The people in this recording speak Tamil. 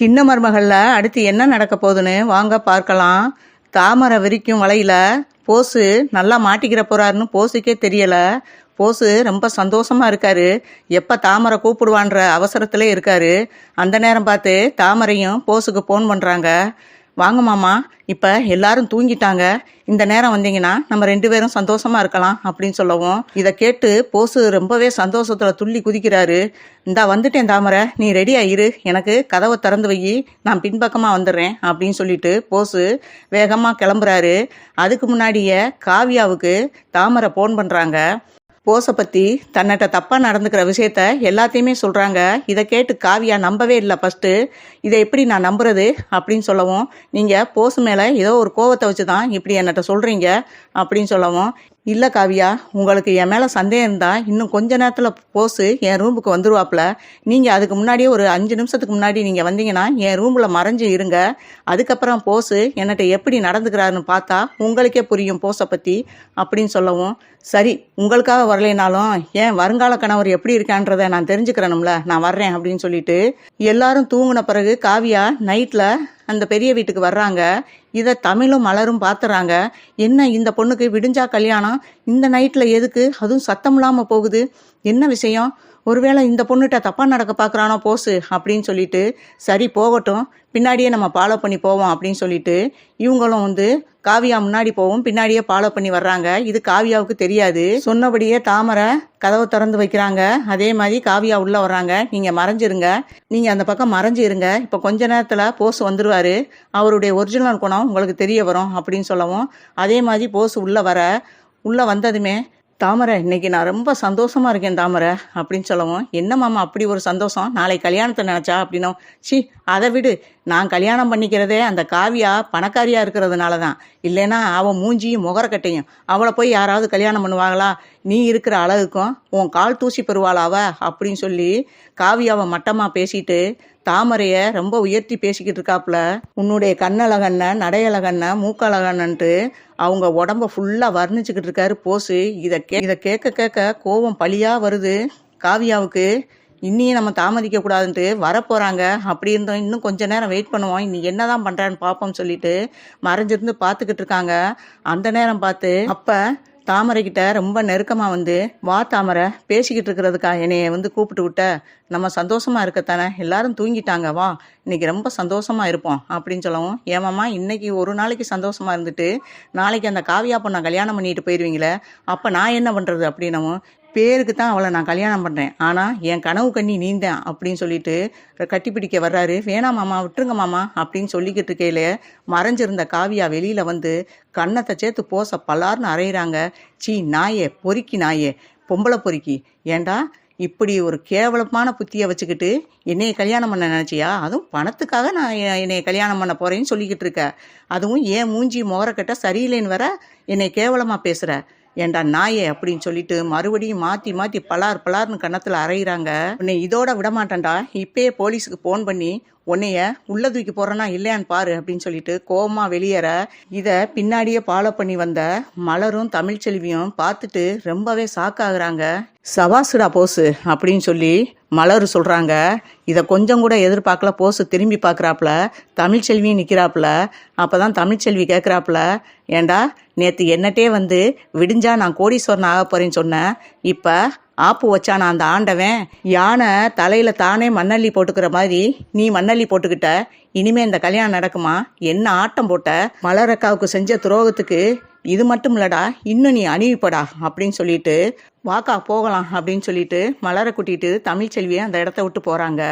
சின்ன மருமகளில் அடுத்து என்ன நடக்க போகுதுன்னு வாங்க பார்க்கலாம். தாமரை விரிக்கும் வலையில் போஸு நல்லா மாட்டிக்கிற போறாருன்னு போஸுக்கே தெரியலை. போஸு ரொம்ப சந்தோஷமாக இருக்காரு. எப்போ தாமரை கூப்பிடுவான்ற அவசரத்தில் இருக்காரு. அந்த நேரம் பார்த்து தாமரையும் போஸுக்கு ஃபோன் பண்ணுறாங்க வாங்க மாமா இப்போ எல்லாரும் தூங்கிட்டாங்க. இந்த நேரம் வந்தீங்கன்னா நம்ம ரெண்டு பேரும் சந்தோஷமா இருக்கலாம் அப்படின்னு சொல்லவும் இதை கேட்டு போசு ரொம்பவே சந்தோஷத்தில் துள்ளி குதிக்கிறாரு. இந்தா வந்துட்டேன் தாமரை நீ ரெடி ஆயிரு எனக்கு கதவை திறந்து வை நான் பின்பக்கமாக வந்துடுறேன் அப்படின்னு சொல்லிட்டு போசு வேகமாக கிளம்புறாரு. அதுக்கு முன்னாடியே காவியாவுக்கு தாமரை ஃபோன் பண்ணுறாங்க போஸை பற்றி தன்னிட்ட தப்பாக நடந்துக்கிற விஷயத்த எல்லாத்தையுமே சொல்கிறாங்க இதை கேட்டு காவியா நம்பவே இல்லை ஃபஸ்ட்டு இதை எப்படி நான் நம்புறது அப்படின்னு சொல்லவும் நீங்கள் போஸ் மேலே ஏதோ ஒரு கோவத்தை வச்சு தான் இப்படி என்னட்ட சொல்கிறீங்க அப்படின்னு சொல்லவும் இல்லை காவியா உங்களுக்கு என் மேலே சந்தேகம் இருந்தால் இன்னும் கொஞ்ச நேரத்தில் போஸு என் ரூமுக்கு வந்துருவாப்புல. நீங்கள் அதுக்கு முன்னாடியே ஒரு அஞ்சு நிமிஷத்துக்கு முன்னாடி நீங்கள் வந்தீங்கன்னா என் ரூமில் மறைஞ்சு இருங்க. அதுக்கப்புறம் போஸு என்னட்ட எப்படி நடந்துக்கிறாருன்னு பார்த்தா உங்களுக்கே புரியும் போஸை பற்றி அப்படின்னு சொல்லவும். சரி உங்களுக்காக வரலைனாலும் ஏன் வருங்கால கணவர் எப்படி இருக்கான்றதை நான் தெரிஞ்சுக்கிறேனும்ல நான் வர்றேன் அப்படின்னு சொல்லிட்டு. எல்லாரும் தூங்கின பிறகு காவியா நைட்டில் அந்த பெரிய வீட்டுக்கு வர்றாங்க. இதை தமிழும் மலரும் பார்த்துறாங்க என்ன இந்த பொண்ணுக்கு விடிஞ்சா கல்யாணம்? இந்த நைட்டில் எதுக்கு? அதுவும் சத்தம் இல்லாமல் போகுது. என்ன விஷயம்? ஒருவேளை இந்த பொண்ணுகிட்ட தப்பாக நடக்க பார்க்குறானோ போசு அப்படின்னு சொல்லிட்டு சரி போகட்டும் பின்னாடியே நம்ம ஃபாலோ பண்ணி போவோம் அப்படின்னு சொல்லிட்டு இவங்களும் வந்து காவியா முன்னாடி போவோம் பின்னாடியே ஃபாலோ பண்ணி வர்றாங்க. இது காவியாவுக்கு தெரியாது. சொன்னபடியே தாமரை கதவை திறந்து வைக்கிறாங்க. அதே மாதிரி காவியா உள்ள வர்றாங்க. நீங்க மறைஞ்சிருங்க. நீங்க அந்த பக்கம் மறைஞ்சு இருங்க இப்போ கொஞ்ச நேரத்துல போஸ் வந்துருவாரு. அவருடைய ஒரிஜினல் குணம் உங்களுக்கு தெரிய வரும் அப்படின்னு சொல்லவும். அதே மாதிரி போஸ் உள்ள வர உள்ள வந்ததுமே தாமரை இன்னைக்கு நான் ரொம்ப சந்தோஷமா இருக்கேன் தாமரை அப்படின்னு சொல்லவும் என்ன மாமா அப்படி ஒரு சந்தோஷம்? நாளை கல்யாணத்தை நினைச்சா அப்படின்னும் சி அதை விடு. நான் கல்யாணம் பண்ணிக்கிறதே அந்த காவியா பணக்காரியா இருக்கிறதுனால தான் இல்லைன்னா அவன் மூஞ்சியும் முகரக்கட்டையும் அவளை போய் யாராவது கல்யாணம் பண்ணுவாங்களா? நீ இருக்கிற அழகுக்கும் உன் கால் தூசி பெறுவாளாவ? அப்படின்னு சொல்லி காவியாவை மட்டமா பேசிட்டு தாமரைய ரொம்ப உயர்த்தி பேசிக்கிட்டு இருக்காப்புல. உன்னுடைய கண்ணழகண்ண நடையழகண்ண மூக்கழகண்ணன்ட்டு அவங்க உடம்ப ஃபுல்லா வர்ணிச்சுக்கிட்டு இருக்காரு போஸு. இதை கே இதை கேட்க கேட்க கோவம் பழியா வருது. காவியாவுக்கு இன்னியும் நம்ம தாமதிக்க கூடாதுன்ட்டு வரப்போறாங்க. அப்படி இருந்தோம் இன்னும் கொஞ்ச நேரம் வெயிட் பண்ணுவோம். நீ என்னதான் பண்றான்னு பார்ப்போம் சொல்லிட்டு மறைஞ்சிருந்து பார்த்துக்கிட்டு இருக்காங்க. அந்த நேரம் பார்த்து அப்ப தாமரைக்கிட்ட ரொம்ப நெருக்கமாக வந்து வா தாமரை பேசிக்கிட்டு இருக்கிறதுக்கா என்னைய வந்து கூப்பிட்டு விட்ட. நம்ம சந்தோஷமாக இருக்கத்தானே? எல்லாரும் தூங்கிட்டாங்க வா. இன்னைக்கு ரொம்ப சந்தோஷமாக இருப்போம் அப்படின்னு சொல்லவும் ஏமாம்மா இன்னைக்கு ஒரு நாளைக்கு சந்தோஷமாக இருந்துட்டு நாளைக்கு அந்த காவியா பொண்ணை கல்யாணம் பண்ணிட்டு போயிடுவீங்களே அப்போ நான் என்ன பண்ணுறது அப்படின்னவும் பேருக்கு தான் அவளை நான் கல்யாணம் பண்ணுறேன் ஆனால் என் கனவு கண்ணி நீந்தேன் அப்படின்னு சொல்லிட்டு கட்டிப்பிடிக்க வர்றாரு. வேணா மாமா விட்டுருங்க மாமா அப்படின்னு சொல்லிக்கிட்டு இருக்கையில மறைஞ்சிருந்த காவியா வெளியில் வந்து கண்ணத்தை சேர்த்து போச பலார்னு அரைகிறாங்க சீ நாயே பொறுக்கி நாயே பொம்பளை பொறுக்கி. ஏண்டா இப்படி ஒரு கேவலமான புத்தியை வச்சுக்கிட்டு என்னைய கல்யாணம் பண்ண நினச்சியா? அதுவும் பணத்துக்காக நான் என்னைய கல்யாணம் பண்ண போகிறேன்னு சொல்லிக்கிட்டு இருக்க. அதுவும் ஏன் மூஞ்சி முகரக்கட்ட சரியில்லைன்னு வர என்னை கேவலமாக பேசுகிற ஏண்டா நாயே அப்படின்னு சொல்லிட்டு மறுபடியும் மாற்றி மாற்றி பலார் பலார்னு கன்னத்தில் அரைகிறாங்க உன்னை இதோட விட மாட்டேன்டா இப்பயே போலீஸுக்கு ஃபோன் பண்ணி உன்னைய உள்ள தூக்கி போறேனா இல்லையான்னு பாரு அப்படின்னு சொல்லிட்டு கோவமா வெளியேற இத பின்னாடியே ஃபாலோ பண்ணி வந்த மலரும் தமிழ்ச்செல்வியும் பார்த்துட்டு ரொம்பவே சாக்காகிறாங்க சவாசுடா போஸு அப்படின்னு சொல்லி மலர் சொல்கிறாங்க இதை கொஞ்சம் கூட எதிர்பார்க்கல போஸு திரும்பி பார்க்குறாப்புல தமிழ்ச்செல்வியும் நிற்கிறாப்புல அப்பதான் தமிழ்ச்செல்வி கேட்குறாப்புல ஏண்டா நேற்று என்னட்டே வந்து விடிஞ்சா நான் கோடீஸ்வரன் ஆக போகிறேன்னு சொன்னேன். இப்போ ஆப்பு வச்சான அந்த ஆண்டவன் யானை தலையில தானே மண்ணள்ளி போட்டுக்கிற மாதிரி நீ மண்ணள்ளி போட்டுக்கிட்ட. இனிமே இந்த கல்யாணம் நடக்குமா? என்ன ஆட்டம் போட்ட? மலரக்காவுக்கு செஞ்ச துரோகத்துக்கு இது மட்டும் இல்லடா இன்னும் நீ அணிவிப்படா அப்படின்னு சொல்லிட்டு வாக்கா போகலாம் அப்படின்னு சொல்லிட்டு மலரை கூட்டிட்டு தமிழ்ச்செல்வியை அந்த இடத்த விட்டு போறாங்க.